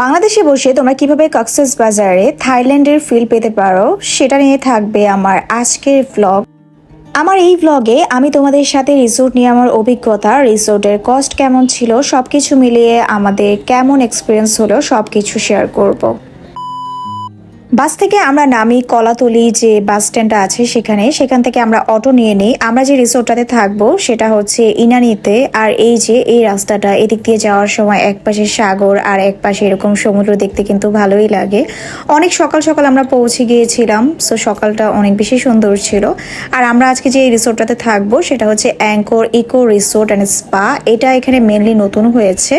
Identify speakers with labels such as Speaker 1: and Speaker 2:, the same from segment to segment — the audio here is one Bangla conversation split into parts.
Speaker 1: বাংলাদেশে বসে তোমরা কীভাবে কক্সেস বাজারে থাইল্যান্ডের ফিল পেতে পারো, সেটা নিয়ে থাকবে আমার আজকের ব্লগ আমার এই ব্লগে আমি তোমাদের সাথে রিসোর্ট নিয়ে আমার অভিজ্ঞতা রিসোর্টের কস্ট কেমন ছিল সব কিছু মিলিয়ে আমাদের কেমন এক্সপিরিয়েন্স হলো সব কিছু শেয়ার করব। বাস থেকে আমরা নামি কলাতলি যে বাস স্ট্যান্ডটা আছে সেখানে, সেখান থেকে আমরা অটো নিয়ে নিই। আমরা যে রিসোর্টটাতে থাকব সেটা হচ্ছে ইনানিতে। আর এই যে, এই রাস্তাটা, এদিক দিয়ে যাওয়ার সময় এক পাশে সাগর আর এক পাশে এরকম সমুদ্র দেখতে কিন্তু ভালোই লাগে। অনেক সকাল সকাল আমরা পৌঁছে গিয়েছিলাম সো সকালটা অনেক বেশি সুন্দর ছিল। আর আমরা আজকে যে এই রিসোর্টটাতে থাকব সেটা হচ্ছে anchor eco resort and spa এটা এখানে মেনলি নতুন হয়েছে।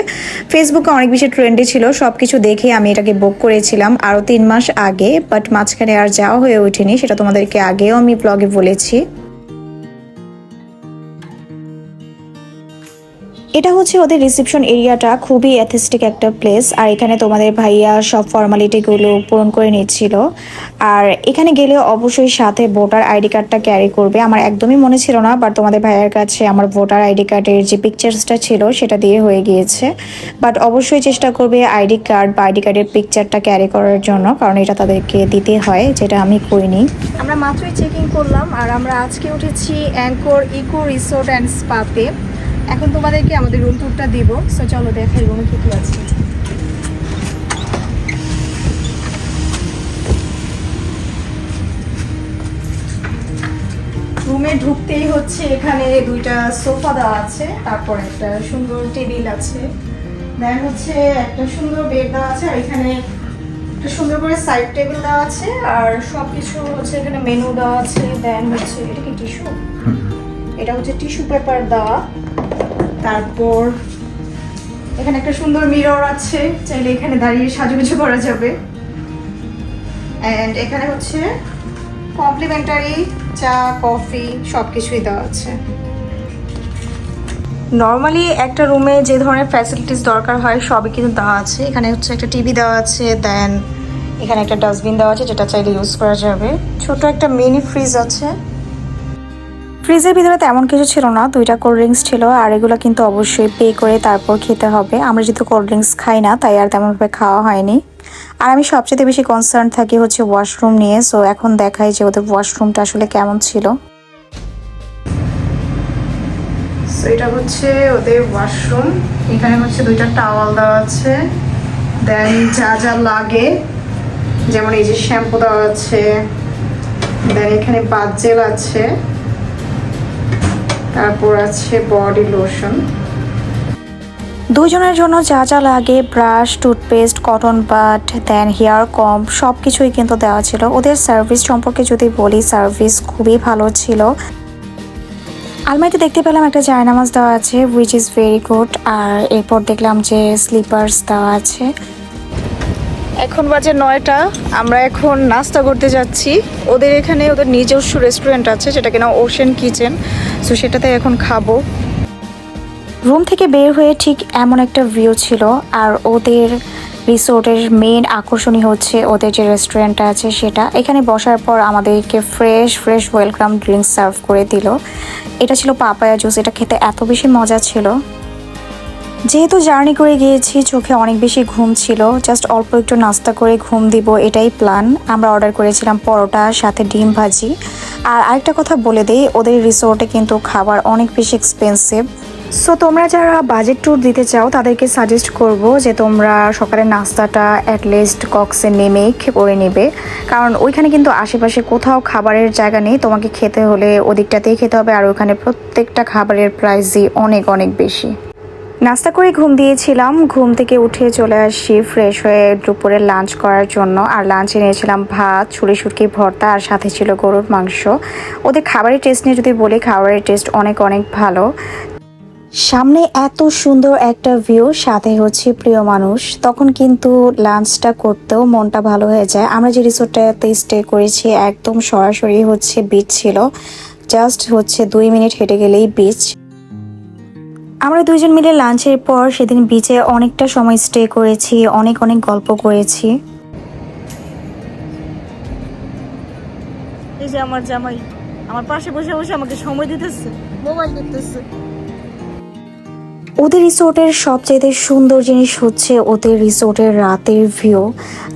Speaker 1: ফেসবুকে অনেক বেশি ট্রেন্ডে ছিল সব কিছু দেখে আমি এটাকে বুক করেছিলাম। আরও তিন মাস আগে বাট মাঝখানে আর যাওয়া হয়ে ওঠেনি সেটা তোমাদেরকে আগেও আমি ব্লগে বলেছি। এটা হচ্ছে ওদের রিসেপশন এরিয়াটা খুবই অ্যাথেস্টিক একটা প্লেস আর এখানে তোমাদের ভাইয়া সব ফর্মালিটিগুলো পূরণ করে নিচ্ছিল। আর এখানে গেলে অবশ্যই সাথে ভোটার আইডি কার্ডটা ক্যারি করবে। আমার একদমই মনে ছিল না বাট তোমাদের ভাইয়ের কাছে আমার ভোটার আইডি কার্ডের যে পিকচার্সটা ছিল, সেটা দিয়ে হয়ে গিয়েছে। বাট অবশ্যই চেষ্টা করবে আইডি কার্ড বা আইডি কার্ডের পিকচারটা ক্যারি করার জন্য, কারণ এটা তাদেরকে দিতে হয়, যেটা আমি করিনি।
Speaker 2: আমরা মাত্রই চেকিং করলাম, আর আমরা আজকে উঠেছি অ্যাঙ্কর ইকো রিসোর্ট অ্যান্ড স্পাতে এখন তোমাদেরকে আমাদের রুম ট্যুরটা দিব। সো চলো দেখাই রুমে কী কী আছে। রুমে ঢুকতেই হচ্ছে এখানে দুইটা সোফা দেওয়া আছে তারপর একটা সুন্দর টেবিল আছে। দেন হচ্ছে একটা সুন্দর বেড দেওয়া আছে আর এখানে একটা সুন্দর করে সাইড টেবিল দেওয়া আছে আর সব কিছু হচ্ছে এখানে মেনু দেওয়া আছে। দেন হচ্ছে এটা কি টিস্যু এটা হচ্ছে টিস্যু পেপার দেওয়া। তারপর এখানে একটা সুন্দর মিরর আছে, চাইলে এখানে দাঁড়িয়ে সাজুগুজু করা যাবে। অ্যান্ড এখানে হচ্ছে কমপ্লিমেন্টারি চা কফি সব কিছুই দেওয়া আছে। নর্মালি একটা রুমে যে ধরনের ফ্যাসিলিটিস দরকার হয়, সবই কিন্তু দেওয়া আছে। এখানে হচ্ছে একটা টিভি দেওয়া আছে দেন এখানে একটা ডাস্টবিন দেওয়া আছে, যেটা চাইলে ইউজ করা যাবে। ছোট একটা মিনি ফ্রিজ আছে।
Speaker 1: ফ্রিজের ভিতরে তেমন কিছু ছিল না, দুইটা কোল্ড ড্রিঙ্কস ছিল, আর এগুলো কিন্তু অবশ্যই পে করে তারপর খেতে হবে। আমরা যেহেতু কোল্ড ড্রিঙ্কস খাই না, তাই আর তেমনভাবে খাওয়া হয়নি। আর আমি সবচেয়ে বেশি কনসার্ন থাকি হচ্ছে ওয়াশরুম নিয়ে সো এখন দেখাই যে ওদের ওয়াশরুমটা আসলে কেমন ছিল।
Speaker 2: এটা হচ্ছে ওদের ওয়াশরুম এখানে হচ্ছে দুইটা টাওয়াল দেওয়া আছে। দেন যা যা লাগে, যেমন এই যে শ্যাম্পু দেওয়া আছে দেন এখানে বাথ জেল আছে। তারপর আছে বডি লোশন
Speaker 1: দুজনের জন্য যা যা লাগে brush toothpaste cotton bud then hair comb সব কিছুই কিন্তু দেওয়া ছিল। ওদের সার্ভিস সম্পর্কে যদি বলি সার্ভিস খুবই ভালো ছিল। আলমারিতে দেখতে পেলাম একটা জায়নামাজ দেওয়া আছে উইচ ইজ ভেরি গুড আর এরপর দেখলাম যে স্লিপার্স দেওয়া আছে।
Speaker 2: এখন বাজে নয়টা। আমরা এখন নাস্তা করতে যাচ্ছি। ওদের এখানে ওদের নিজস্ব রেস্টুরেন্ট আছে, যেটা কিনা ওশেন কিচেন সো সেটাতে এখন খাব।
Speaker 1: রুম থেকে বের হয়ে ঠিক এমন একটা ভিউ ছিল, আর ওদের রিসোর্টের মেন আকর্ষণই হচ্ছে ওদের যে রেস্টুরেন্টটা আছে সেটা। এখানে বসার পর আমাদেরকে fresh fresh welcome drinks serve করে দিল। এটা ছিল পাপায়া জুস এটা খেতে এত বেশি মজা ছিল। যেহেতু জার্নি করে গিয়েছি, চোখে অনেক বেশি ঘুম ছিল জাস্ট অল্প একটু নাস্তা করে ঘুম দিব, এটাই প্ল্যান আমরা অর্ডার করেছিলাম পরোটা, সাথে ডিম ভাজি। আর আরেকটা কথা বলে দিই, ওদের রিসোর্টে কিন্তু খাবার অনেক বেশি এক্সপেন্সিভ সো তোমরা যারা বাজেট ট্যুর দিতে চাও, তাদেরকে সাজেস্ট করব যে তোমরা সকালের নাস্তাটা অ্যাটলিস্ট কক্সে নেমেই খে- করে নেবে। কারণ ওইখানে কিন্তু আশেপাশে কোথাও খাবারের জায়গা নেই, তোমাকে খেতে হলে ওদিকটাতেই খেতে হবে, আর ওইখানে প্রত্যেকটা খাবারের প্রাইসই অনেক অনেক বেশি। নাস্তা করে ঘুম দিয়েছিলাম। ঘুম থেকে উঠে চলে আসি ফ্রেশ হয়ে দুপুরে লাঞ্চ করার জন্য। আর লাঞ্চে নিয়েছিলাম ভাত, ছুরি, শুটকি, ভর্তা, আর সাথে ছিল গরুর মাংস। ওদের খাবারের টেস্ট নিয়ে যদি বলি, খাবারের টেস্ট অনেক অনেক ভালো। সামনে এত সুন্দর একটা ভিউ সাথে হচ্ছে প্রিয় মানুষ। তখন কিন্তু লাঞ্চটা করতেও মনটা ভালো হয়ে যায়। আমরা যে রিসোর্টটাতে স্টে করেছি, একদম সরাসরি হচ্ছে বিচ ছিল। জাস্ট হচ্ছে দুই মিনিট হেঁটে গেলেই বিচ আমরা দুইজন মিলে লাঞ্চের পর সেদিন বিচে অনেকটা সময় স্টে করেছি অনেক অনেক গল্প করেছি।
Speaker 2: এই যে আমার জামাই আমার পাশে বসে বসে আমাকে সময় দিতেছে। মোবাইল দেখতেছে
Speaker 1: ওদের রিসোর্টের সবচেয়ে সুন্দর জিনিস হচ্ছে ওদের রিসোর্টের রাতের ভিউ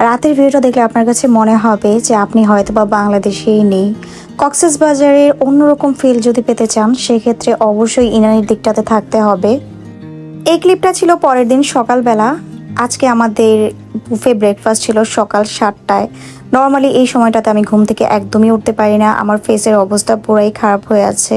Speaker 1: রাতের ভিউটা দেখলে আপনার কাছে মনে হবে যে আপনি হয়তো বা বাংলাদেশেই নেই। কক্সেস বাজারের অন্যরকম ফিল যদি পেতে চান, সেক্ষেত্রে অবশ্যই ইনানির দিকটাতে থাকতে হবে। এই ক্লিপটা ছিল পরের দিন সকালবেলা। আজকে আমাদের বুফে ব্রেকফাস্ট ছিল সকাল সাতটায়। নর্মালি এই সময়টাতে আমি ঘুম থেকে একদমই উঠতে পারি না। আমার ফেসের অবস্থা পুরাই খারাপ হয়ে আছে।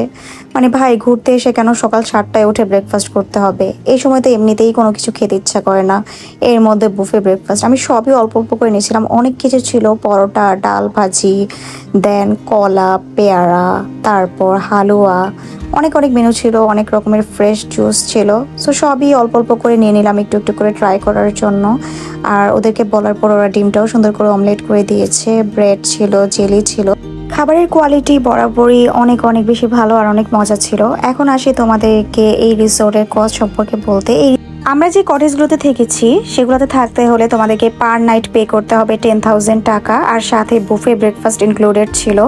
Speaker 1: মানে ভাই, ঘুরতে এসে কেন সকাল সাতটায় উঠে ব্রেকফাস্ট করতে হবে? এই সময় তো এমনিতেই কোনো কিছু খেতে ইচ্ছা করে না। এর মধ্যে বুফে ব্রেকফাস্ট আমি সবই অল্প অল্প করে নিয়েছিলাম। অনেক কিছু ছিল, পরোটা, ডাল ভাজি দেন কলা, পেয়ারা, তারপর হালুয়া। অনেক অনেক মেনু ছিল, অনেক রকমের ফ্রেশ জুস ছিল। সো সবই অল্প অল্প করে নিয়ে নিলাম একটু একটু করে ট্রাই করার জন্য। আর ওদেরকে বলার পর ওরা ডিমটাও সুন্দর করে অমলেট করে দিয়েছে। ব্রেড ছিল জেলি ছিল। খাবারের কোয়ালিটি বরাবরই অনেক অনেক বেশি ভালো আর অনেক মজা ছিল। এখন আসি তোমাদেরকে এই রিসোর্টের কস্ট সম্পর্কে বলতে। এই আমরা যে কটেজগুলোতে থেকেছি, সেগুলোতে থাকতে হলে তোমাদেরকে পার নাইট পে করতে হবে টেন থাউজেন্ড টাকা আর সাথে বুফে ব্রেকফাস্ট ইনক্লুডেড ছিল।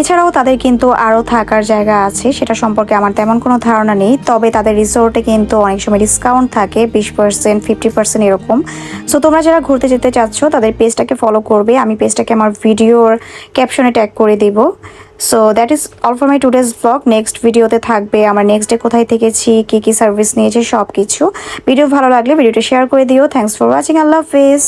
Speaker 1: এছাড়াও তাদের কিন্তু আরও থাকার জায়গা আছে, সেটা সম্পর্কে আমার তেমন কোনো ধারণা নেই। তবে তাদের রিসোর্টে কিন্তু অনেক সময় ডিসকাউন্ট থাকে, বিশ পার্সেন্ট ফিফটি পার্সেন্ট এরকম। সো তোমরা যারা ঘুরতে যেতে চাচ্ছ, তাদের পেজটাকে ফলো করবে। আমি পেজটাকে আমার ভিডিওর ক্যাপশনে ট্যাগ করে দিব। So that is all for my today's blog next ভিডিওতে থাকবে আমার নেক্সট ডে কোথায় থেকেছি, কী কী সার্ভিস নিয়েছে সব কিছু ভিডিও ভালো লাগলে ভিডিওটা শেয়ার করে দিও। থ্যাংকস ফর ওয়াচিং আল্লাহ হাফেজ।